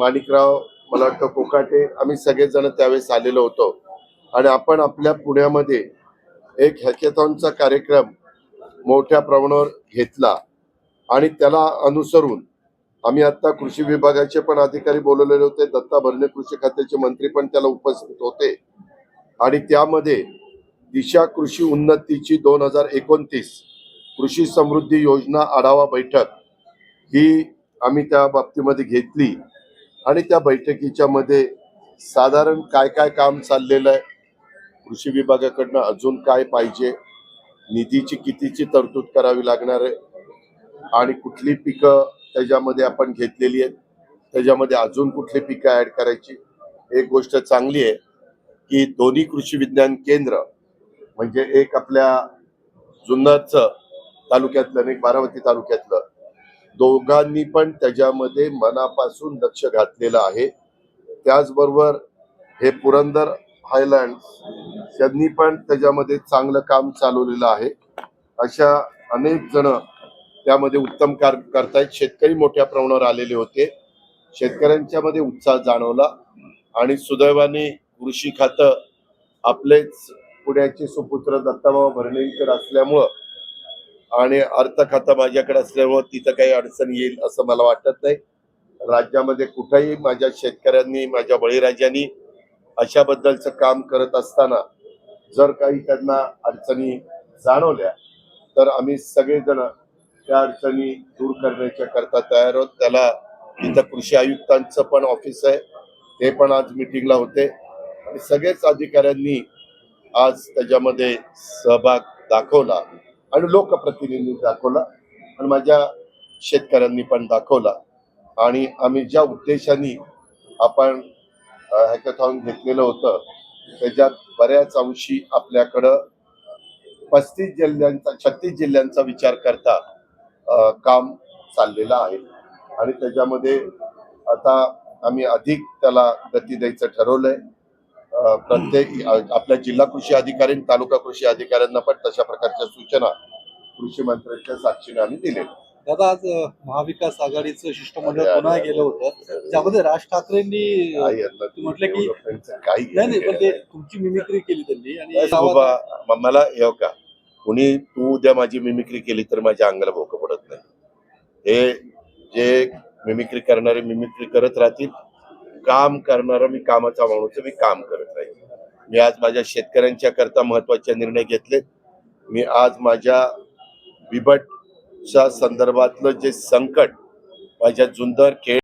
माणिकराव मला वाटतं कोकाटे आम्ही सगळेजण त्यावेळेस आलेलो होतो. आणि आपण आपल्या पुण्यामध्ये एक हॅकेथॉनचा कार्यक्रम मोठ्या प्रमाणावर घेतला. आणि त्याला अनुसरून आम्ही आता कृषी विभागाचे पण अधिकारी बोलवलेले होते. दत्ता भरणे कृषी खात्याचे मंत्री पण त्याला उपस्थित होते. आणि त्यामध्ये दिशा कृषी उन्नतीची दोन हजार एकोणतीस कृषी समृद्धी योजना आढावा बैठक ही आम्ही त्या बाबतीमध्ये घेतली. आणि त्या बैठकीच्या मध्ये साधारण काय काय काम चाललेलं आहे? कृषी विभागाकडनं अजून काय पाहिजे? निधीची कितीची तरतूद करावी लागणार आहे? आणि कुठली पिकं त्याच्यामध्ये आपण घेतलेली आहेत? त्याच्यामध्ये अजून कुठली पिकं ऍड करायची? एक गोष्ट चांगली आहे की दोन्ही कृषी विज्ञान केंद्र म्हणजे एक आपल्या जुन्नरचं तालुक्यातलं आणि एक बारामती तालुक्यातलं दोघांनी पण त्याच्यामध्ये मनापासून लक्ष घातलेलं आहे. त्याचबरोबर हे पुरंदर हायलँड यांनी पण त्याच्यामध्ये चांगलं काम चालवलेलं आहे. अशा अनेक जण त्यामध्ये उत्तम कार करतायत. शेतकरी मोठ्या प्रमाणावर आलेले होते. शेतकऱ्यांच्या मध्ये उत्साह जाणवला आणि सुदैवाने कृषी खातं आपलेच पुण्याचे सुपुत्र दत्ताबाबा भरणेकर असल्यामुळं आणि अर्थ खातं माझ्याकडे असल्यामुळं तिथं काही अडचण येईल असं मला वाटत नाही. राज्यामध्ये कुठेही माझ्या शेतकऱ्यांनी माझ्या बळीराजांनी अशाबद्दलचं काम करत असताना जर काही त्यांना अडचणी जाणवल्या तर आम्ही सगळेजण त्या अडचणी दूर करण्याच्या करता तयार आहोत. त्याला इथं कृषी आयुक्तांचं पण ऑफिस आहे. ते पण आज मिटिंगला होते. आणि सगळेच अधिकाऱ्यांनी आज त्याच्यामध्ये सहभाग दाखवला. आणि लोकप्रतिनिधी दाखवला आणि माझ्या शेतकऱ्यांनी पण दाखवला. आणि आम्ही ज्या उद्देशाने आपण हॅकेथॉन घेतलेलं होतं त्याच्यात बऱ्याच अंशी आपल्याकडं पस्तीस जिल्ह्यांचा छत्तीस जिल्ह्यांचा विचार करता आ, काम चाललेलं आहे. आणि त्याच्यामध्ये आता आम्ही अधिक त्याला गती द्यायचं ठरवलंय. प्रत्येक आपल्या जिल्हा कृषी अधिकारी आणि तालुका कृषी अधिकाऱ्यांना पण तशा प्रकारच्या सूचना कृषी मंत्र्यांच्या साक्षीने आम्ही दिलेल्या दादा आज महाविकास आघाडीचं शिष्टमंडळ पुन्हा गेलं होतं. त्यामध्ये राज ठाकरेंनी म्हटलं की- काही नाही तुमची मिमिक्री केली त्यांनी आणि मला हे का? कुणी तू उद्या माझी मिमिक्री केली तर माझ्या अंगाला भोकं पडत नाही. हे जे मिमिक्री करणारे मिमिक्री करत राहतील काम करणारा मी कामाचा माणूस मी काम करत नाही. मी आज माझ्या शेतकऱ्यांच्या करता महत्त्वाचे निर्णय घेतले. मी आज माझ्या बिबटच्या संदर्भातलं जे संकट माझ्या जुंदर खेळ